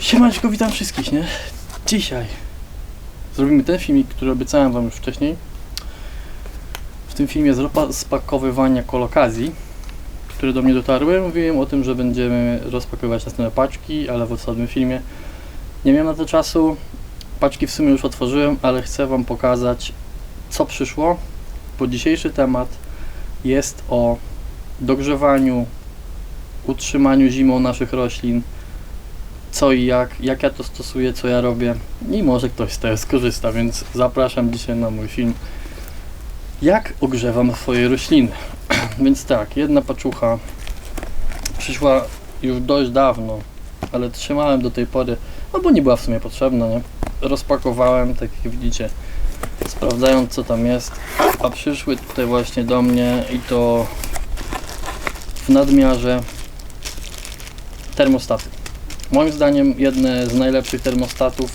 Siemanczko, witam wszystkich, nie? Dzisiaj zrobimy ten filmik, który obiecałem wam już wcześniej. W tym filmie z rozpakowywania kolokazji, które do mnie dotarły. Mówiłem o tym, że będziemy rozpakowywać następne paczki, ale w ostatnim filmie nie miałem na to czasu. Paczki w sumie już otworzyłem, ale chcę wam pokazać, co przyszło. Bo dzisiejszy temat jest o dogrzewaniu, utrzymaniu zimą naszych roślin, co i jak, jak ja to stosuję, co ja robię i może ktoś z tego skorzysta, więc zapraszam dzisiaj na mój film jak ogrzewam swoje rośliny. więc tak, jedna paczucha przyszła już dość dawno, ale trzymałem do tej pory, no bo nie była w sumie potrzebna, nie? Rozpakowałem, tak jak widzicie, sprawdzając co tam jest, a przyszły tutaj właśnie do mnie i to w nadmiarze termostaty. Moim zdaniem jedne z najlepszych termostatów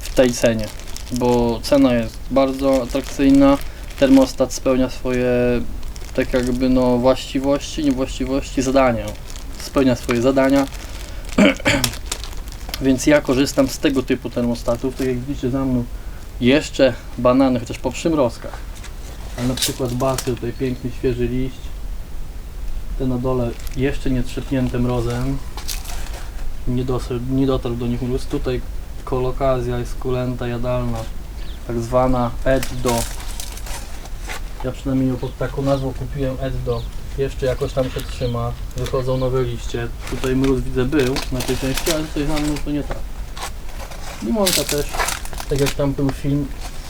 w tej cenie, bo cena jest bardzo atrakcyjna, termostat spełnia swoje tak jakby no właściwości, nie właściwości, zadania. Spełnia swoje zadania. Więc ja korzystam z tego typu termostatów, tak jak widzicie za mną jeszcze banany, chociaż po przymrozkach. Ale na przykład basy, tutaj piękny świeży liść. Te na dole jeszcze nie trzepnięte mrozem nie, dosył, nie dotarł do nich mróz. Tutaj kolokazja jest kulenta jadalna, tak zwana Eddo. Ja przynajmniej pod taką nazwą kupiłem Eddo. Jeszcze jakoś tam się trzyma, wychodzą nowe liście. Tutaj mróz widzę był na tej części, ale tutaj za mną to nie tak. Limonka też, tak jak tam był film,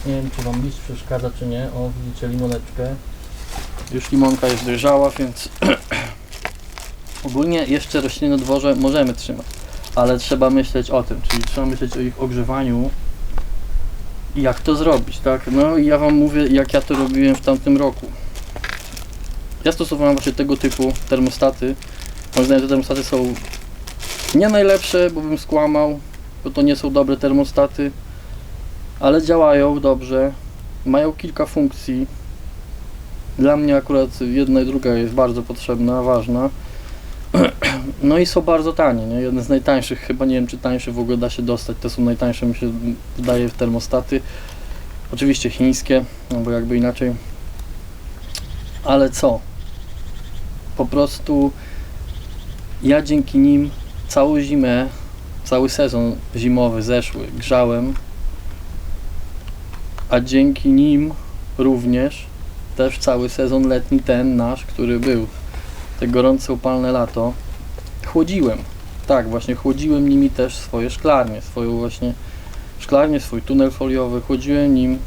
nie wiem czy wam liść przeszkadza czy nie. O, widzicie limoneczkę. Już limonka jest dojrzała, więc ogólnie jeszcze rośliny na dworze możemy trzymać ale trzeba myśleć o tym, czyli trzeba myśleć o ich ogrzewaniu i jak to zrobić, tak? No i ja Wam mówię, jak ja to robiłem w tamtym roku. Ja stosowałem właśnie tego typu termostaty. Moim zdaniem te termostaty są nie najlepsze, bo bym skłamał, bo to nie są dobre termostaty, ale działają dobrze, mają kilka funkcji. Dla mnie akurat jedna i druga jest bardzo potrzebna, ważna. No i są bardzo tanie, nie? Jeden z najtańszych, chyba nie wiem czy tańszy w ogóle da się dostać, to są najtańsze mi się wydaje termostaty. Oczywiście chińskie, no bo jakby inaczej. Ale co? Po prostu ja dzięki nim całą zimę, cały sezon zimowy zeszły grzałem, a dzięki nim również też cały sezon letni ten nasz, który był te gorące upalne lato chłodziłem. Tak, właśnie chłodziłem nimi też swoje szklarnie, swoją właśnie szklarnię, swój tunel foliowy, chłodziłem nim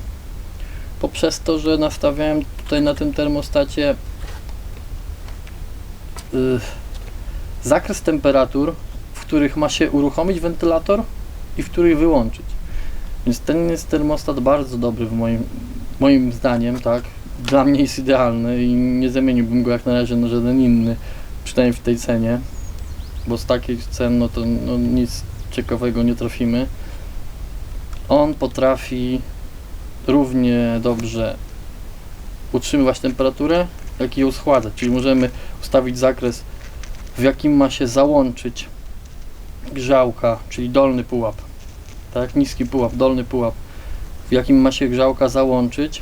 poprzez to, że nastawiałem tutaj na tym termostacie yy, zakres temperatur, w których ma się uruchomić wentylator i w których wyłączyć. Więc ten jest termostat bardzo dobry w moim, moim zdaniem, tak. Dla mnie jest idealny i nie zamieniłbym go jak na razie na żaden inny, przynajmniej w tej cenie bo z takich cen no to no, nic ciekawego nie trafimy. On potrafi równie dobrze utrzymywać temperaturę, jak i ją schładzać, czyli możemy ustawić zakres, w jakim ma się załączyć grzałka, czyli dolny pułap, tak, niski pułap, dolny pułap, w jakim ma się grzałka załączyć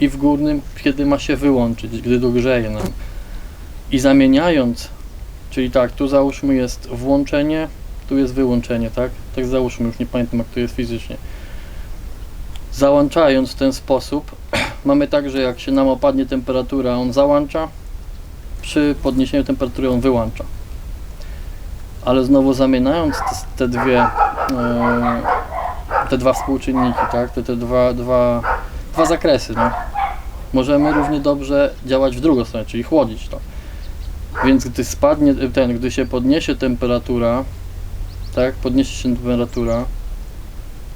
i w górnym, kiedy ma się wyłączyć, gdy dogrzeje nam. I zamieniając Czyli tak, tu załóżmy jest włączenie, tu jest wyłączenie, tak? Tak załóżmy, już nie pamiętam jak to jest fizycznie. Załączając w ten sposób, mamy tak, że jak się nam opadnie temperatura, on załącza, przy podniesieniu temperatury on wyłącza. Ale znowu zamieniając te, te dwie, e, te dwa współczynniki, tak? Te, te dwa, dwa, dwa zakresy, no. Możemy równie dobrze działać w drugą stronę, czyli chłodzić to. Więc gdy spadnie ten, gdy się podniesie temperatura, tak, podniesie się temperatura,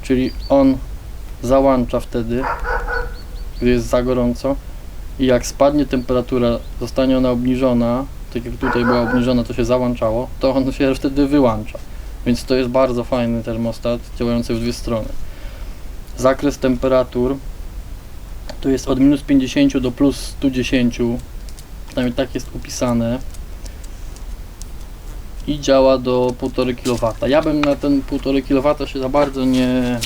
czyli on załącza wtedy, gdy jest za gorąco i jak spadnie temperatura, zostanie ona obniżona, tak jak tutaj była obniżona, to się załączało, to on się wtedy wyłącza. Więc to jest bardzo fajny termostat, działający w dwie strony. Zakres temperatur to jest od minus 50 do plus 110, przynajmniej tak jest upisane i działa do 1,5 kW. Ja bym na ten 1,5 kW się za bardzo nie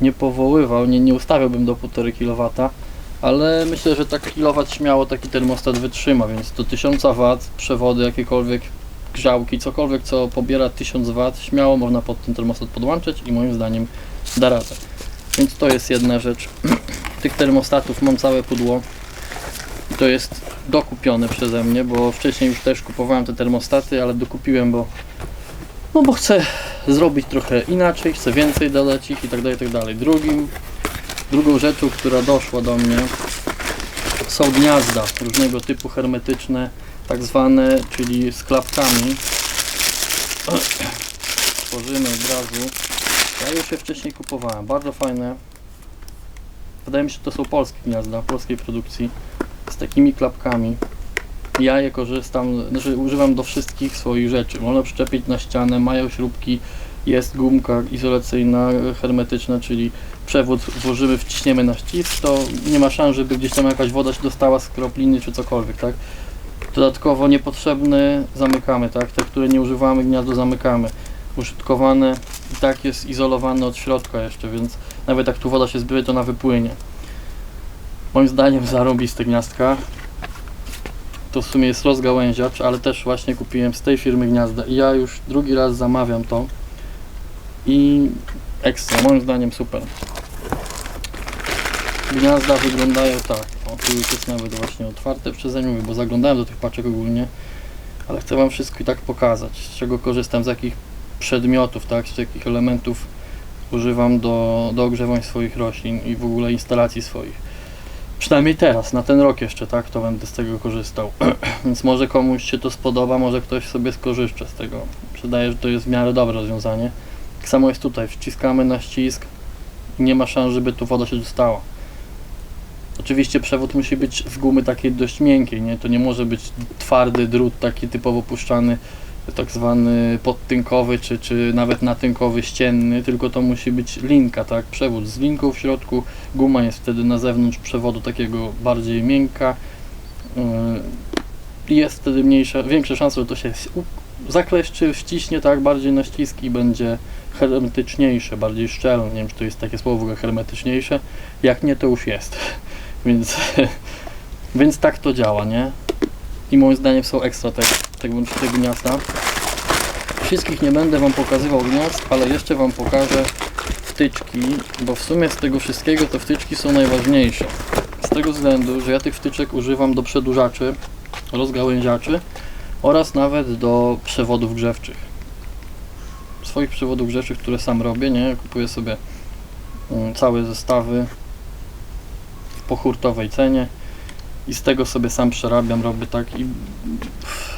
nie powoływał, nie, nie ustawiałbym do 1,5 kW, ale myślę, że tak kilowatt śmiało taki termostat wytrzyma, więc do 1000 W przewody jakiekolwiek grzałki, cokolwiek co pobiera 1000 W, śmiało można pod ten termostat podłączyć i moim zdaniem da radę. Więc to jest jedna rzecz. Tych termostatów mam całe pudło. I To jest dokupione przeze mnie, bo wcześniej już też kupowałem te termostaty, ale dokupiłem, bo no bo chcę zrobić trochę inaczej, chcę więcej dodać ich i tak dalej, tak dalej. Drugim, drugą rzeczą, która doszła do mnie są gniazda różnego typu hermetyczne, tak zwane, czyli z klapkami. Tworzymy od razu. Ja już je wcześniej kupowałem, bardzo fajne. Wydaje mi się, że to są polskie gniazda, polskiej produkcji, z takimi klapkami. Ja je korzystam, znaczy używam do wszystkich swoich rzeczy. Można przyczepić na ścianę, mają śrubki, jest gumka izolacyjna, hermetyczna, czyli przewód włożymy, wciśniemy na ścisk, to nie ma szans, żeby gdzieś tam jakaś woda się dostała z kropliny czy cokolwiek, tak? Dodatkowo niepotrzebne zamykamy, tak? Te, które nie używamy, gniazdo zamykamy. Użytkowane i tak jest izolowane od środka jeszcze, więc nawet jak tu woda się zbierze, to ona wypłynie. Moim zdaniem zarąbiste gniazdka. To w sumie jest rozgałęziacz, ale też właśnie kupiłem z tej firmy gniazda i ja już drugi raz zamawiam to. I ekstra, moim zdaniem super. Gniazda wyglądają tak. O, tu już jest nawet właśnie otwarte przeze mnie, bo zaglądałem do tych paczek ogólnie, ale chcę Wam wszystko i tak pokazać, z czego korzystam, z jakich przedmiotów, tak, z jakich elementów używam do, do ogrzewań swoich roślin i w ogóle instalacji swoich. Przynajmniej teraz, na ten rok jeszcze, tak, to będę z tego korzystał. Więc może komuś się to spodoba, może ktoś sobie skorzysta z tego. Przydaje, że to jest w miarę dobre rozwiązanie. Tak samo jest tutaj, wciskamy na ścisk nie ma szans, żeby tu woda się dostała. Oczywiście przewód musi być z gumy takiej dość miękkiej, nie? To nie może być twardy drut taki typowo puszczany, tak zwany podtynkowy, czy, czy nawet natynkowy, ścienny, tylko to musi być linka, tak? Przewód z linką w środku, guma jest wtedy na zewnątrz przewodu takiego bardziej miękka. Yy, Jest wtedy mniejsza, większa szansa, że to się zakleszczy, ściśnie tak bardziej na ścisk i będzie hermetyczniejsze, bardziej szczelne. Nie wiem, czy to jest takie słowo hermetyczniejsze. Jak nie, to już jest. Więc, więc tak to działa, nie? I moim zdaniem są ekstra te, tego, tego gniazda. Wszystkich nie będę Wam pokazywał gniazd, ale jeszcze Wam pokażę wtyczki, bo w sumie z tego wszystkiego te wtyczki są najważniejsze. Z tego względu, że ja tych wtyczek używam do przedłużaczy, rozgałęziaczy oraz nawet do przewodów grzewczych. Swoich przewodów grzewczych, które sam robię, nie? Kupuję sobie mm, całe zestawy po hurtowej cenie i z tego sobie sam przerabiam, robię tak i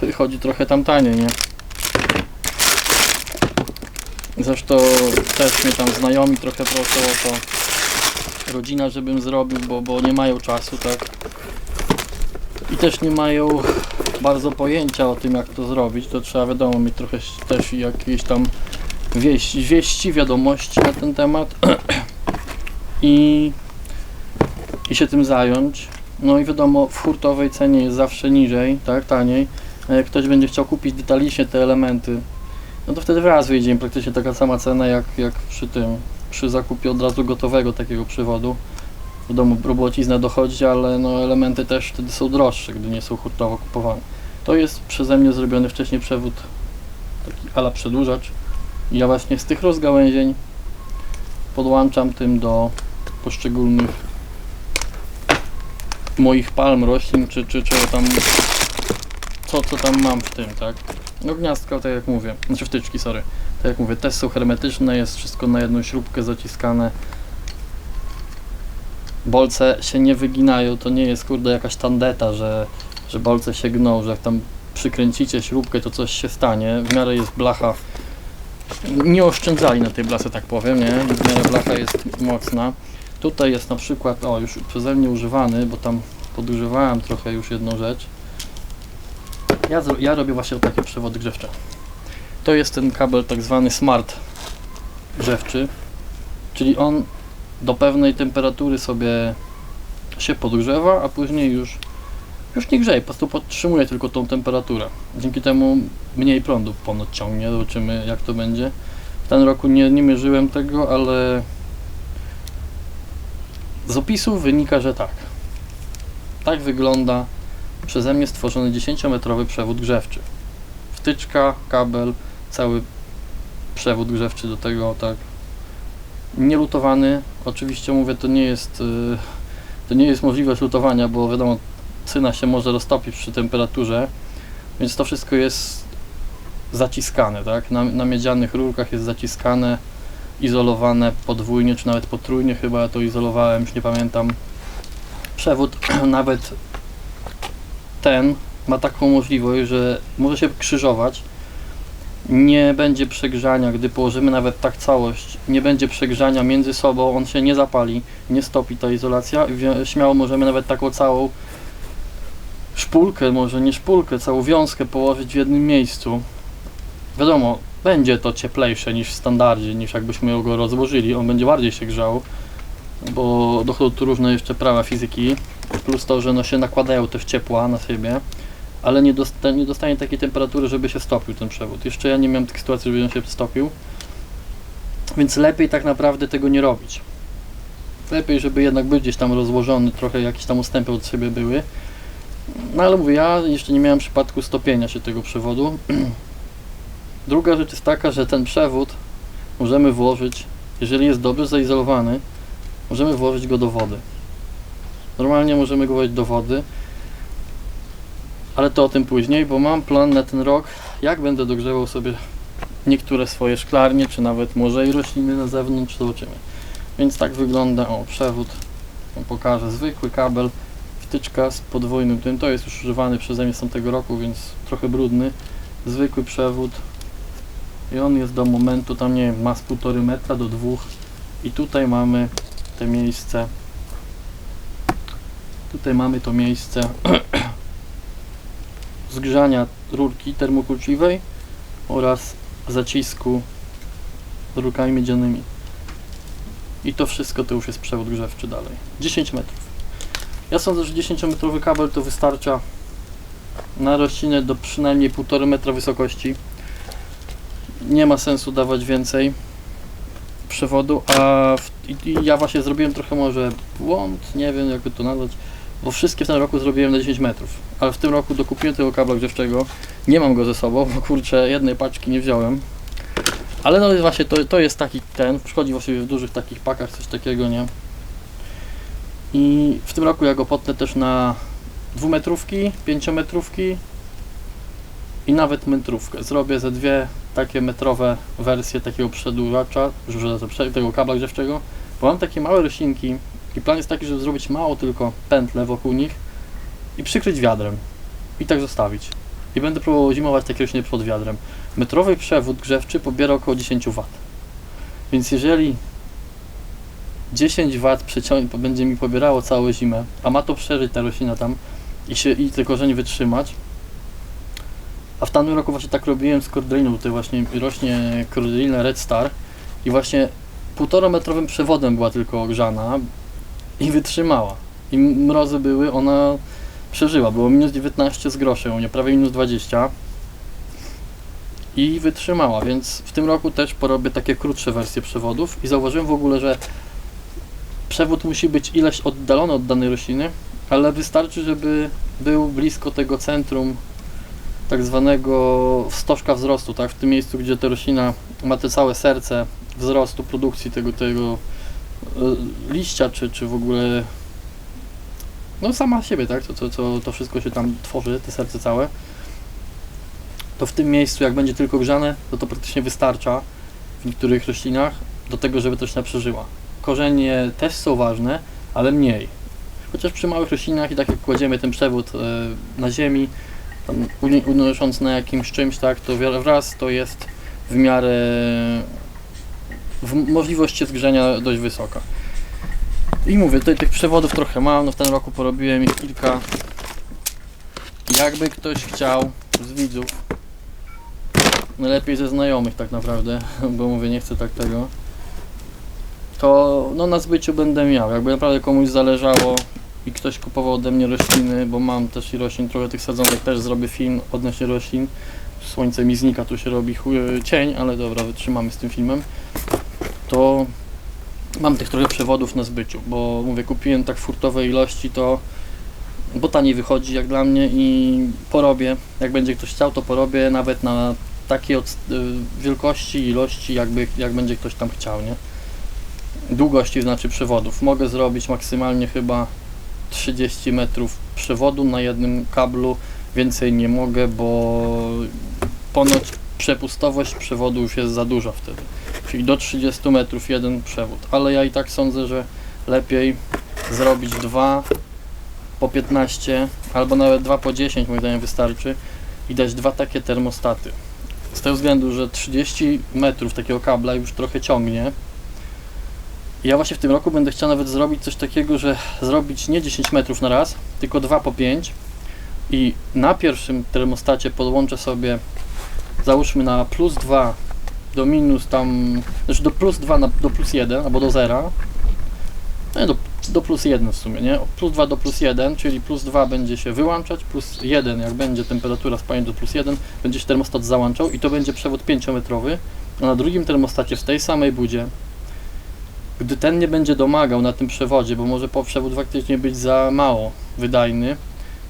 wychodzi trochę tam taniej, nie? Zresztą też mnie tam znajomi trochę proszą o to, rodzina, żebym zrobił, bo, bo nie mają czasu, tak? I też nie mają bardzo pojęcia o tym, jak to zrobić, to trzeba wiadomo mieć trochę też jakieś tam wieści, wieści wiadomości na ten temat i, i się tym zająć. No i wiadomo, w hurtowej cenie jest zawsze niżej, tak, taniej. A jak ktoś będzie chciał kupić detalicznie te elementy, no to wtedy wraz wyjdzie im praktycznie taka sama cena jak, jak przy tym, przy zakupie od razu gotowego takiego przywodu. Wiadomo, robocizna dochodzi, ale no elementy też wtedy są droższe, gdy nie są hurtowo kupowane. To jest przeze mnie zrobiony wcześniej przewód, taki ala przedłużacz. Ja właśnie z tych rozgałęzień podłączam tym do poszczególnych moich palm, roślin, czy, czy, czy tam co, co tam mam w tym, tak? No gniazdka, tak jak mówię, znaczy wtyczki, sorry. Tak jak mówię, też są hermetyczne, jest wszystko na jedną śrubkę zaciskane. Bolce się nie wyginają, to nie jest kurde jakaś tandeta, że, że bolce się gną, że jak tam przykręcicie śrubkę, to coś się stanie. W miarę jest blacha. Nie oszczędzali na tej blace, tak powiem, nie? W miarę blacha jest mocna. Tutaj jest na przykład, o już przeze mnie używany, bo tam podużywałem trochę już jedną rzecz. Ja, ja robię właśnie takie przewody grzewcze. To jest ten kabel tak zwany smart grzewczy, czyli on do pewnej temperatury sobie się podgrzewa, a później już już nie grzeje, po prostu podtrzymuje tylko tą temperaturę. Dzięki temu mniej prądu ponoć ciągnie, zobaczymy jak to będzie. W tym roku nie, nie mierzyłem tego, ale z opisu wynika, że tak. Tak wygląda przeze mnie stworzony 10-metrowy przewód grzewczy. Wtyczka, kabel, cały przewód grzewczy do tego, tak. Nielutowany, oczywiście mówię, to nie jest, y, to nie jest możliwość lutowania, bo wiadomo, cyna się może roztopić przy temperaturze, więc to wszystko jest zaciskane, tak? Na, na miedzianych rurkach jest zaciskane, izolowane podwójnie, czy nawet potrójnie chyba to izolowałem, już nie pamiętam. Przewód nawet ten ma taką możliwość, że może się krzyżować, nie będzie przegrzania, gdy położymy nawet tak całość, nie będzie przegrzania między sobą, on się nie zapali, nie stopi ta izolacja, śmiało możemy nawet taką całą szpulkę, może nie szpulkę, całą wiązkę położyć w jednym miejscu. Wiadomo, będzie to cieplejsze niż w standardzie, niż jakbyśmy go rozłożyli, on będzie bardziej się grzał, bo dochodzą tu różne jeszcze prawa fizyki, plus to, że no się nakładają też ciepła na siebie, ale nie, dosta nie dostanie takiej temperatury, żeby się stopił ten przewód. Jeszcze ja nie miałem takiej sytuacji, żeby on się stopił, więc lepiej tak naprawdę tego nie robić. Lepiej, żeby jednak był gdzieś tam rozłożony, trochę jakieś tam ustępy od siebie były. No ale mówię, ja jeszcze nie miałem przypadku stopienia się tego przewodu. Druga rzecz jest taka, że ten przewód możemy włożyć, jeżeli jest dobrze zaizolowany, możemy włożyć go do wody. Normalnie możemy go włożyć do wody, ale to o tym później, bo mam plan na ten rok, jak będę dogrzewał sobie niektóre swoje szklarnie, czy nawet może i rośliny na zewnątrz, zobaczymy. Więc tak wygląda, o przewód, pokażę, zwykły kabel, wtyczka z podwójnym tym, to jest już używany przeze mnie z tamtego roku, więc trochę brudny, zwykły przewód i on jest do momentu, tam nie wiem, ma z półtory metra do dwóch. I tutaj mamy te miejsce. Tutaj mamy to miejsce zgrzania rurki termokurczliwej oraz zacisku rurkami miedzianymi. I to wszystko to już jest przewód grzewczy dalej. 10 metrów. Ja sądzę, że 10 metrowy kabel to wystarcza na roślinę do przynajmniej 1,5 metra wysokości nie ma sensu dawać więcej przewodu, a w, i, ja właśnie zrobiłem trochę może błąd, nie wiem jakby to nazwać, bo wszystkie w tym roku zrobiłem na 10 metrów, ale w tym roku dokupiłem tego kabla grzewczego, nie mam go ze sobą, bo kurczę, jednej paczki nie wziąłem, ale no właśnie to, to jest taki ten, przychodzi właściwie w dużych takich pakach, coś takiego, nie? I w tym roku ja go potnę też na dwumetrówki, pięciometrówki i nawet metrówkę. Zrobię ze dwie takie metrowe wersje takiego przedłużacza, że że prze- tego kabla grzewczego, bo mam takie małe roślinki i plan jest taki, żeby zrobić mało tylko pętle wokół nich i przykryć wiadrem i tak zostawić. I będę próbował zimować takie rośliny pod wiadrem. Metrowy przewód grzewczy pobiera około 10 W. Więc jeżeli 10 W będzie mi pobierało całą zimę, a ma to przeżyć ta roślina tam i, się, i te korzenie wytrzymać, a w tamtym roku właśnie tak robiłem z kordeliną, tutaj właśnie rośnie kordelina Red Star i właśnie półtora metrowym przewodem była tylko ogrzana i wytrzymała. I mrozy były, ona przeżyła, było minus 19 z groszem, u mnie prawie minus 20 i wytrzymała, więc w tym roku też porobię takie krótsze wersje przewodów i zauważyłem w ogóle, że przewód musi być ileś oddalony od danej rośliny, ale wystarczy, żeby był blisko tego centrum tak zwanego stożka wzrostu, tak, w tym miejscu, gdzie ta roślina ma te całe serce wzrostu, produkcji tego, tego e, liścia, czy, czy w ogóle no sama siebie, tak, to, to, to, to wszystko się tam tworzy, te serce całe, to w tym miejscu, jak będzie tylko grzane, to to praktycznie wystarcza w niektórych roślinach do tego, żeby to roślina przeżyła. Korzenie też są ważne, ale mniej. Chociaż przy małych roślinach i tak jak kładziemy ten przewód e, na ziemi, uni- unosząc na jakimś czymś, tak, to wraz to jest w miarę w możliwość zgrzenia dość wysoka. I mówię, tutaj tych przewodów trochę mam, no w tym roku porobiłem ich kilka. Jakby ktoś chciał z widzów, najlepiej ze znajomych tak naprawdę, bo mówię, nie chcę tak tego, to no na zbyciu będę miał. Jakby naprawdę komuś zależało i ktoś kupował ode mnie rośliny, bo mam też i roślin, trochę tych sadzonek, też zrobię film odnośnie roślin. Słońce mi znika, tu się robi cień, ale dobra, wytrzymamy z tym filmem. To mam tych trochę przewodów na zbyciu, bo mówię, kupiłem tak furtowe ilości, to bo taniej wychodzi jak dla mnie i porobię, jak będzie ktoś chciał, to porobię nawet na takiej od, y, wielkości, ilości, jakby, jak będzie ktoś tam chciał, nie? Długości znaczy przewodów. Mogę zrobić maksymalnie chyba 30 metrów przewodu na jednym kablu, więcej nie mogę, bo ponoć przepustowość przewodu już jest za duża wtedy. Czyli do 30 metrów jeden przewód, ale ja i tak sądzę, że lepiej zrobić dwa po 15 albo nawet 2 po 10 moim zdaniem wystarczy i dać dwa takie termostaty. Z tego względu, że 30 metrów takiego kabla już trochę ciągnie. Ja właśnie w tym roku będę chciał nawet zrobić coś takiego, że zrobić nie 10 metrów na raz, tylko 2 po 5 i na pierwszym termostacie podłączę sobie załóżmy na plus 2 do minus tam, znaczy do plus 2 na, do plus 1 albo do 0 no, do, do plus 1 w sumie, nie? Plus 2 do plus 1, czyli plus 2 będzie się wyłączać, plus 1 jak będzie temperatura spalania do plus 1, będzie się termostat załączał i to będzie przewód 5-metrowy, a na drugim termostacie w tej samej budzie, gdy ten nie będzie domagał na tym przewodzie, bo może po przewód faktycznie być za mało wydajny,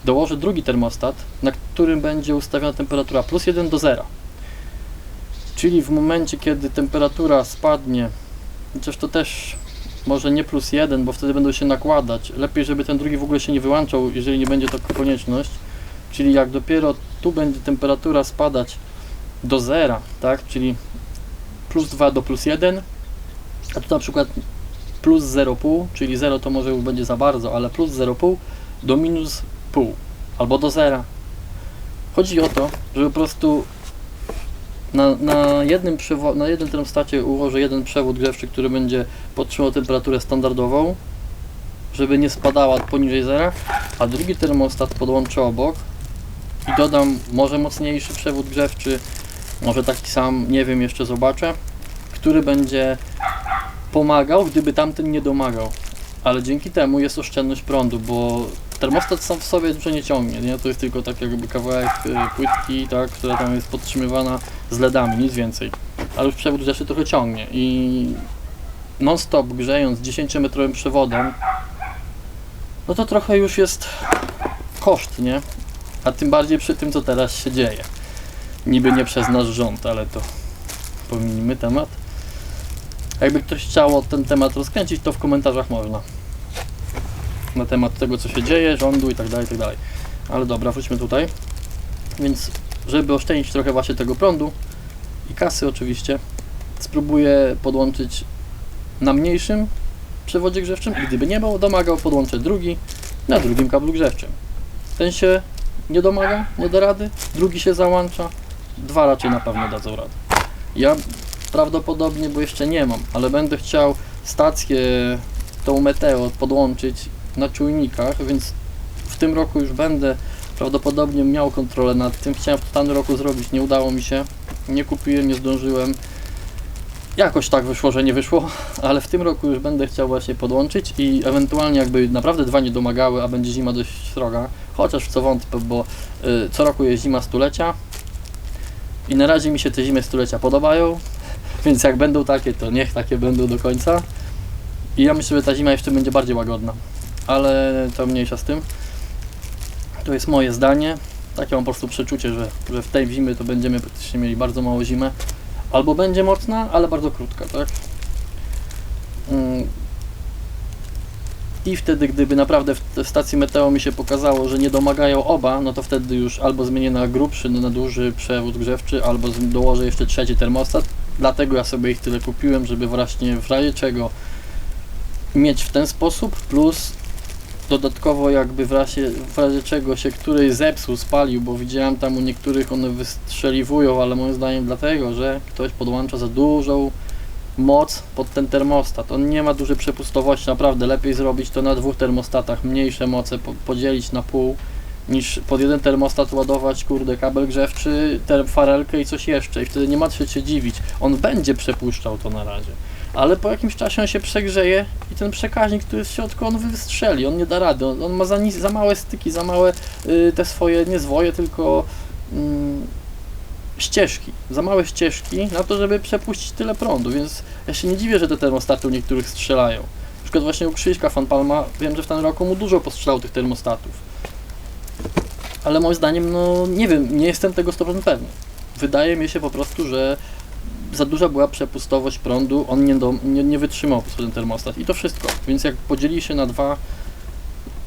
dołożę drugi termostat, na którym będzie ustawiona temperatura plus 1 do 0. Czyli w momencie, kiedy temperatura spadnie, chociaż to też może nie plus 1, bo wtedy będą się nakładać. Lepiej, żeby ten drugi w ogóle się nie wyłączał, jeżeli nie będzie to konieczność. Czyli jak dopiero tu będzie temperatura spadać do zera, tak, czyli plus 2 do plus 1, a tu na przykład plus 0,5, czyli 0 to może już będzie za bardzo, ale plus 0,5 do minus pół albo do zera. Chodzi o to, żeby po prostu na, na jednym na jednym termostacie ułożę jeden przewód grzewczy, który będzie podtrzymał temperaturę standardową, żeby nie spadała poniżej zera, a drugi termostat podłączę obok i dodam może mocniejszy przewód grzewczy, może taki sam, nie wiem, jeszcze zobaczę, który będzie pomagał, gdyby tamten nie domagał. Ale dzięki temu jest oszczędność prądu, bo termostat sam w sobie dużo nie ciągnie, nie? To jest tylko tak jakby kawałek y, płytki, tak, która tam jest podtrzymywana z LEDami, nic więcej. Ale już przewód rzeczy trochę ciągnie i non-stop grzejąc 10-metrowym przewodem, no to trochę już jest koszt, nie? A tym bardziej przy tym, co teraz się dzieje. Niby nie przez nasz rząd, ale to pominijmy temat. Jakby ktoś chciał ten temat rozkręcić, to w komentarzach można. Na temat tego, co się dzieje, rządu i tak dalej, i tak dalej. Ale dobra, wróćmy tutaj. Więc, żeby oszczędzić trochę właśnie tego prądu i kasy oczywiście, spróbuję podłączyć na mniejszym przewodzie grzewczym gdyby nie był domagał, podłączę drugi na drugim kablu grzewczym. Ten się nie domaga, nie da rady, drugi się załącza, dwa raczej na pewno dadzą radę. Ja prawdopodobnie, bo jeszcze nie mam, ale będę chciał stację tą Meteo podłączyć na czujnikach, więc w tym roku już będę prawdopodobnie miał kontrolę nad tym. Chciałem w tamtym roku zrobić, nie udało mi się, nie kupiłem, nie zdążyłem. Jakoś tak wyszło, że nie wyszło, ale w tym roku już będę chciał właśnie podłączyć i ewentualnie jakby naprawdę dwa nie domagały, a będzie zima dość sroga, chociaż w co wątpię, bo y, co roku jest zima stulecia i na razie mi się te zimy stulecia podobają, więc jak będą takie, to niech takie będą do końca. I ja myślę, że ta zima jeszcze będzie bardziej łagodna, ale to mniejsza z tym. To jest moje zdanie. Takie mam po prostu przeczucie, że, że w tej zimy to będziemy praktycznie mieli bardzo mało zimę. Albo będzie mocna, ale bardzo krótka, tak? Mm. I wtedy, gdyby naprawdę w stacji meteo mi się pokazało, że nie domagają oba, no to wtedy już albo zmienię na grubszy, na duży przewód grzewczy, albo dołożę jeszcze trzeci termostat. Dlatego ja sobie ich tyle kupiłem, żeby właśnie w razie czego mieć w ten sposób, plus dodatkowo jakby w razie, w razie czego się któryś zepsuł, spalił, bo widziałem tam u niektórych one wystrzeliwują, ale moim zdaniem dlatego, że ktoś podłącza za dużą moc pod ten termostat. On nie ma dużej przepustowości, naprawdę lepiej zrobić to na dwóch termostatach, mniejsze moce po, podzielić na pół, niż pod jeden termostat ładować, kurde, kabel grzewczy, farelkę i coś jeszcze i wtedy nie ma co się dziwić. On będzie przepuszczał to na razie. ale po jakimś czasie on się przegrzeje i ten przekaźnik, który jest w środku, on wystrzeli, on nie da rady, on, on ma za, za małe styki, za małe y, te swoje, nie zwoje, tylko mm, ścieżki, za małe ścieżki na to, żeby przepuścić tyle prądu, więc ja się nie dziwię, że te termostaty u niektórych strzelają. Na przykład właśnie u Krzyśka Fanpalma, wiem, że w tym roku mu dużo postrzelał tych termostatów. Ale moim zdaniem, no nie wiem, nie jestem tego 100% pewny. Wydaje mi się po prostu, że za duża była przepustowość prądu, on nie, do, nie, nie wytrzymał po ten termostat i to wszystko. Więc jak podzieli się na dwa,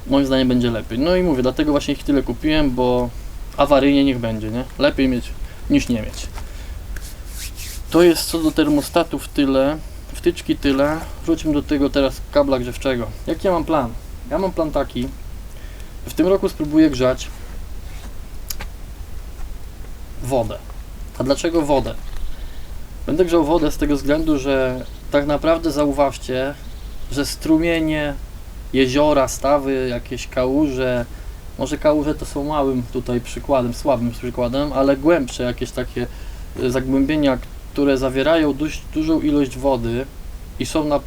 moim zdaniem będzie lepiej. No i mówię, dlatego właśnie ich tyle kupiłem, bo awaryjnie niech będzie, nie? Lepiej mieć niż nie mieć. To jest co do termostatów tyle, wtyczki tyle. Wróćmy do tego teraz kabla grzewczego. Jaki ja mam plan? Ja mam plan taki, w tym roku spróbuję grzać wodę. A dlaczego wodę? Będę grzał wodę z tego względu, że tak naprawdę zauważcie, że strumienie, jeziora, stawy, jakieś kałuże, może kałuże to są małym tutaj przykładem, słabym przykładem, ale głębsze jakieś takie y, zagłębienia, które zawierają dość dużą ilość wody i są na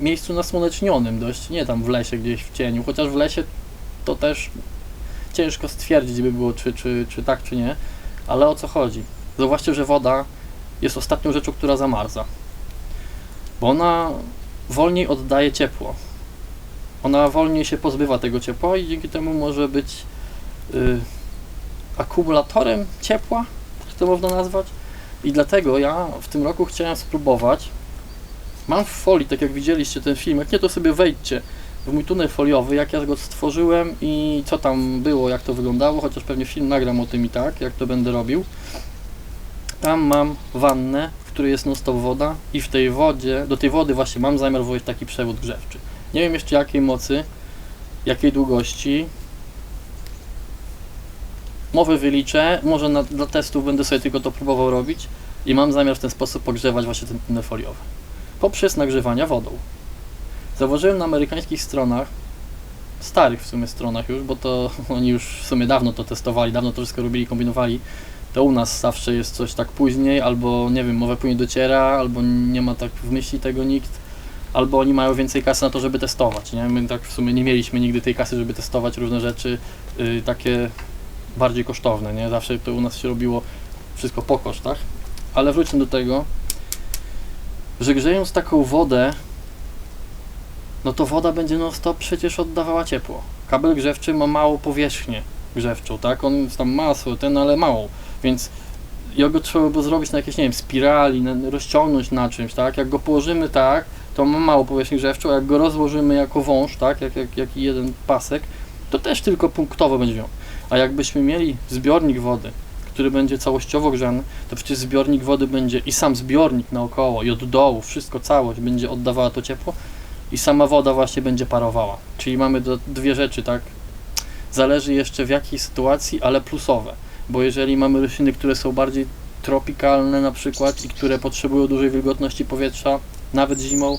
miejscu nasłonecznionym dość, nie tam w lesie gdzieś w cieniu, chociaż w lesie to też ciężko stwierdzić by było, czy, czy, czy tak, czy nie, ale o co chodzi? Zauważcie, że woda jest ostatnią rzeczą, która zamarza, bo ona wolniej oddaje ciepło. Ona wolniej się pozbywa tego ciepła i dzięki temu może być y, akumulatorem ciepła, jak to można nazwać. I dlatego ja w tym roku chciałem spróbować. Mam w folii, tak jak widzieliście ten film, jak nie to sobie wejdźcie w mój tunel foliowy, jak ja go stworzyłem i co tam było, jak to wyglądało, chociaż pewnie film nagram o tym i tak, jak to będę robił. Tam mam wannę, w której jest non stop woda i w tej wodzie, do tej wody właśnie mam zamiar włożyć taki przewód grzewczy. Nie wiem jeszcze jakiej mocy, jakiej długości. Mowę wyliczę, może na, dla testów będę sobie tylko to próbował robić i mam zamiar w ten sposób pogrzewać właśnie ten tunel foliowy. Poprzez nagrzewania wodą. Zauważyłem na amerykańskich stronach, starych w sumie stronach już, bo to oni już w sumie dawno to testowali, dawno to wszystko robili, kombinowali. To u nas zawsze jest coś tak później, albo nie wiem, mowa później dociera, albo nie ma tak w myśli tego nikt, albo oni mają więcej kasy na to, żeby testować. Nie? My tak w sumie nie mieliśmy nigdy tej kasy, żeby testować różne rzeczy y, takie bardziej kosztowne. Nie? Zawsze to u nas się robiło wszystko po kosztach. Ale wróćmy do tego, że grzejąc taką wodę, no to woda będzie non stop przecież oddawała ciepło. Kabel grzewczy ma małą powierzchnię grzewczą, tak? On tam masło, ten, ale małą, więc jego trzeba by zrobić na jakieś, nie wiem, spirali, na, rozciągnąć na czymś, tak? Jak go położymy tak, to ma małą powierzchnię grzewczą, a jak go rozłożymy jako wąż, tak? Jak, jak, jak jeden pasek, to też tylko punktowo będzie miał. A jakbyśmy mieli zbiornik wody, który będzie całościowo grzany, to przecież zbiornik wody będzie i sam zbiornik naokoło, i od dołu, wszystko, całość będzie oddawała to ciepło i sama woda właśnie będzie parowała. Czyli mamy do, dwie rzeczy, tak? Zależy jeszcze w jakiej sytuacji, ale plusowe. Bo jeżeli mamy rośliny, które są bardziej tropikalne na przykład i które potrzebują dużej wilgotności powietrza, nawet zimą,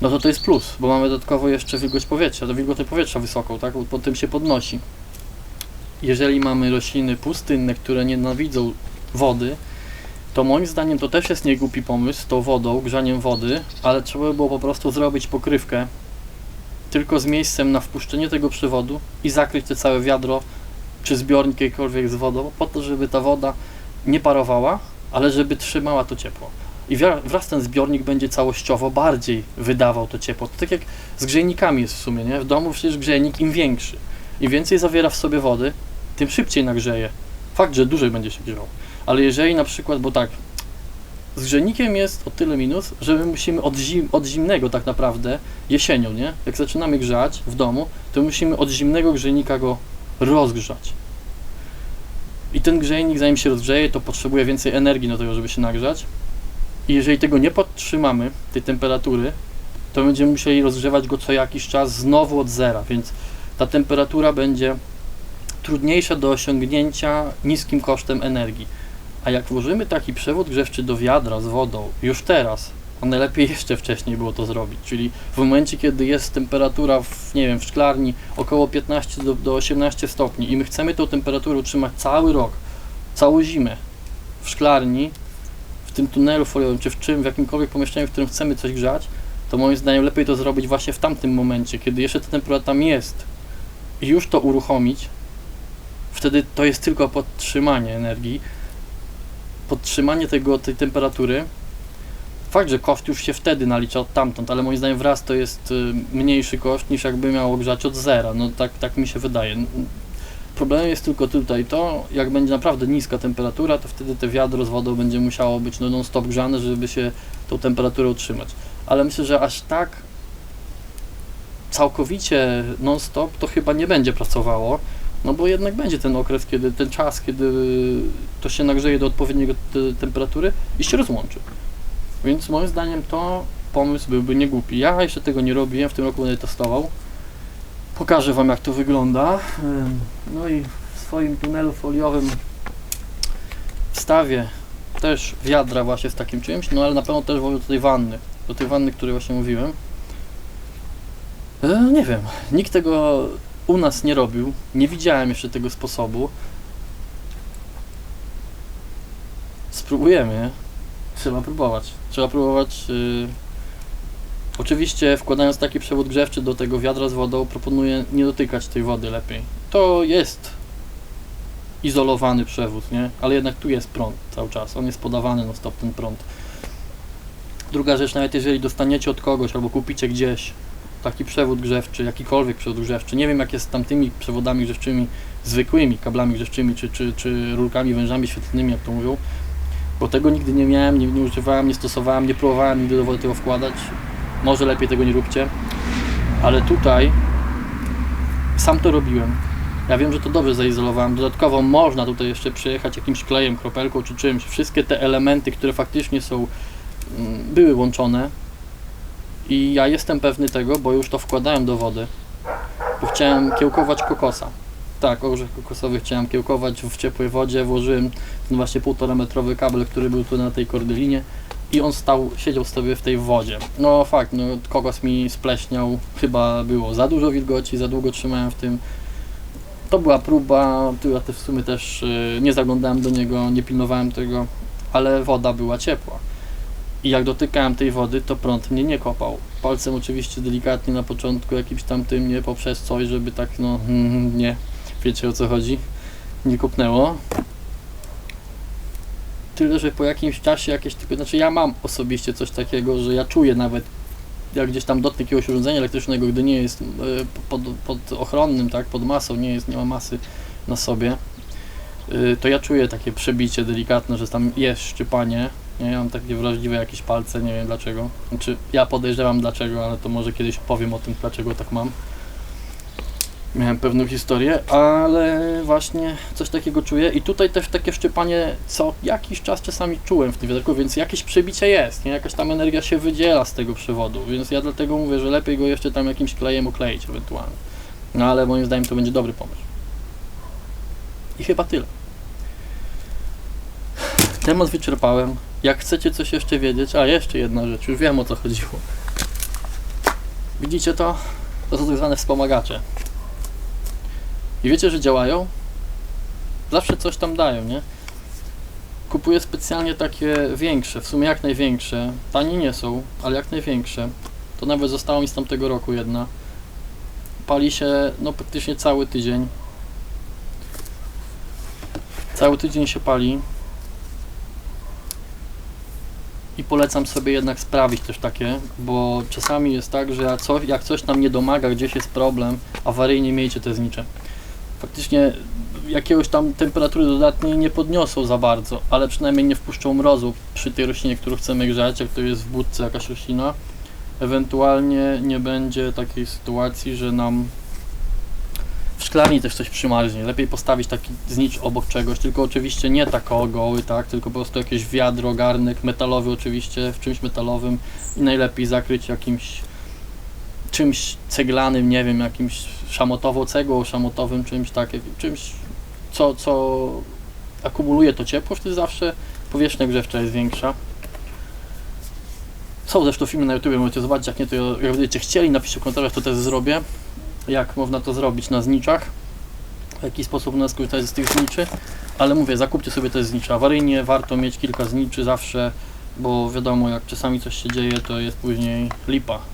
no to to jest plus, bo mamy dodatkowo jeszcze wilgoć powietrza, do wilgoty powietrza wysoką, tak? Bo tym się podnosi. Jeżeli mamy rośliny pustynne, które nienawidzą wody, to moim zdaniem to też jest niegłupi pomysł tą wodą, grzaniem wody, ale trzeba by było po prostu zrobić pokrywkę tylko z miejscem na wpuszczenie tego przewodu i zakryć te całe wiadro czy zbiornik jakikolwiek z wodą, po to, żeby ta woda nie parowała, ale żeby trzymała to ciepło. I wra- wraz ten zbiornik będzie całościowo bardziej wydawał to ciepło. To tak jak z grzejnikami jest w sumie, nie? W domu przecież grzejnik im większy, im więcej zawiera w sobie wody, tym szybciej nagrzeje. Fakt, że dłużej będzie się grzał. Ale jeżeli na przykład, bo tak, z grzejnikiem jest o tyle minus, że my musimy od, zim, od zimnego tak naprawdę, jesienią, nie? Jak zaczynamy grzać w domu, to musimy od zimnego grzejnika go rozgrzać. I ten grzejnik, zanim się rozgrzeje, to potrzebuje więcej energii do tego, żeby się nagrzać. I jeżeli tego nie podtrzymamy, tej temperatury, to będziemy musieli rozgrzewać go co jakiś czas znowu od zera, więc ta temperatura będzie trudniejsza do osiągnięcia niskim kosztem energii. A jak włożymy taki przewód grzewczy do wiadra z wodą już teraz, a najlepiej jeszcze wcześniej było to zrobić, czyli w momencie, kiedy jest temperatura w, nie wiem, w szklarni około 15 do, do 18 stopni i my chcemy tą temperaturę utrzymać cały rok, całą zimę w szklarni, w tym tunelu foliowym, czy w czym, w jakimkolwiek pomieszczeniu, w którym chcemy coś grzać, to moim zdaniem lepiej to zrobić właśnie w tamtym momencie, kiedy jeszcze ta temperatura tam jest i już to uruchomić, wtedy to jest tylko podtrzymanie energii, podtrzymanie tego, tej temperatury. Fakt, że koszt już się wtedy nalicza od tamtąd, ale moim zdaniem wraz to jest y, mniejszy koszt niż jakby miało grzać od zera. No tak, tak mi się wydaje. Problemem jest tylko tutaj to, jak będzie naprawdę niska temperatura, to wtedy te wiadro z wodą będzie musiało być no non-stop grzane, żeby się tą temperaturę utrzymać. Ale myślę, że aż tak całkowicie non-stop to chyba nie będzie pracowało, no bo jednak będzie ten okres, kiedy ten czas, kiedy to się nagrzeje do odpowiedniego te- temperatury i się rozłączy. Więc moim zdaniem to pomysł byłby niegłupi. Ja jeszcze tego nie robiłem, w tym roku będę testował. Pokażę Wam jak to wygląda. No i w swoim tunelu foliowym wstawię też wiadra właśnie z takim czymś, no ale na pewno też włożę do tej wanny, do tej wanny, której właśnie mówiłem. E, nie wiem, nikt tego u nas nie robił, nie widziałem jeszcze tego sposobu. Spróbujemy. Trzeba próbować. Trzeba próbować. y, Oczywiście wkładając taki przewód grzewczy do tego wiadra z wodą, proponuję nie dotykać tej wody lepiej. To jest izolowany przewód, nie? Ale jednak tu jest prąd cały czas. On jest podawany no stop ten prąd. Druga rzecz, nawet jeżeli dostaniecie od kogoś albo kupicie gdzieś taki przewód grzewczy, jakikolwiek przewód grzewczy, nie wiem jak jest z tamtymi przewodami grzewczymi, zwykłymi kablami grzewczymi, czy, czy, czy rurkami, wężami świetlnymi, jak to mówią, bo tego nigdy nie miałem, nie, nie używałem, nie stosowałem, nie próbowałem nigdy do wody tego wkładać. Może lepiej tego nie róbcie. Ale tutaj sam to robiłem. Ja wiem, że to dobrze zaizolowałem. Dodatkowo można tutaj jeszcze przyjechać jakimś klejem, kropelką czy czymś. Wszystkie te elementy, które faktycznie są, mm, były łączone. I ja jestem pewny tego, bo już to wkładałem do wody. Bo chciałem kiełkować kokosa. Tak, orzech kokosowy chciałem kiełkować w ciepłej wodzie. Włożyłem ten właśnie półtora metrowy kabel, który był tu na tej kordylinie i on stał, siedział sobie w tej wodzie. No fakt, no kokos mi spleśniał, chyba było za dużo wilgoci, za długo trzymałem w tym. To była próba, ja też w sumie też y, nie zaglądałem do niego, nie pilnowałem tego, ale woda była ciepła. I jak dotykałem tej wody, to prąd mnie nie kopał. Palcem oczywiście delikatnie na początku jakimś tam tym, nie poprzez coś, żeby tak no, mm, nie, wiecie o co chodzi, nie kopnęło. Tyle, że po jakimś czasie jakieś tylko, znaczy ja mam osobiście coś takiego, że ja czuję nawet jak gdzieś tam dotknę jakiegoś urządzenia elektrycznego, gdy nie jest e, pod, pod ochronnym, tak, pod masą, nie jest, nie ma masy na sobie, y, to ja czuję takie przebicie delikatne, że tam jest szczypanie. Nie, ja mam takie wrażliwe jakieś palce, nie wiem dlaczego. Znaczy, ja podejrzewam dlaczego, ale to może kiedyś opowiem o tym, dlaczego tak mam. Miałem pewną historię, ale właśnie coś takiego czuję i tutaj też takie szczypanie co jakiś czas czasami czułem w tym wiaderku, więc jakieś przebicie jest, nie? Jakaś tam energia się wydziela z tego przewodu, więc ja dlatego mówię, że lepiej go jeszcze tam jakimś klejem okleić ewentualnie. No ale moim zdaniem to będzie dobry pomysł. I chyba tyle. Temat wyczerpałem. Jak chcecie coś jeszcze wiedzieć, a jeszcze jedna rzecz, już wiem o co chodziło. Widzicie to? To są tak zwane wspomagacze. I wiecie, że działają? Zawsze coś tam dają, nie? Kupuję specjalnie takie większe, w sumie jak największe. Tanie nie są, ale jak największe. To nawet zostało mi z tamtego roku jedna. Pali się, no praktycznie cały tydzień. Cały tydzień się pali. I polecam sobie jednak sprawić też takie, bo czasami jest tak, że jak coś, jak coś nam nie domaga, gdzieś jest problem, awaryjnie miejcie te znicze. Faktycznie jakiegoś tam temperatury dodatniej nie podniosą za bardzo, ale przynajmniej nie wpuszczą mrozu przy tej roślinie, którą chcemy grzać, jak to jest w budce jakaś roślina. Ewentualnie nie będzie takiej sytuacji, że nam w szklarni też coś przymarznie. Lepiej postawić taki znicz obok czegoś, tylko oczywiście nie tak goły, tak, tylko po prostu jakieś wiadro, garnek metalowy oczywiście, w czymś metalowym i najlepiej zakryć jakimś czymś ceglanym, nie wiem, jakimś szamotową cegłą, szamotowym czymś takim, czymś, co, co akumuluje to ciepło, wtedy zawsze powierzchnia grzewcza jest większa. Są zresztą filmy na YouTube, możecie zobaczyć, jak nie to jak będziecie chcieli, napiszcie w komentarzach, to też zrobię, jak można to zrobić na zniczach. w jaki sposób można skorzystać z tych zniczy, ale mówię, zakupcie sobie te znicze. Awaryjnie warto mieć kilka zniczy zawsze, bo wiadomo, jak czasami coś się dzieje, to jest później lipa.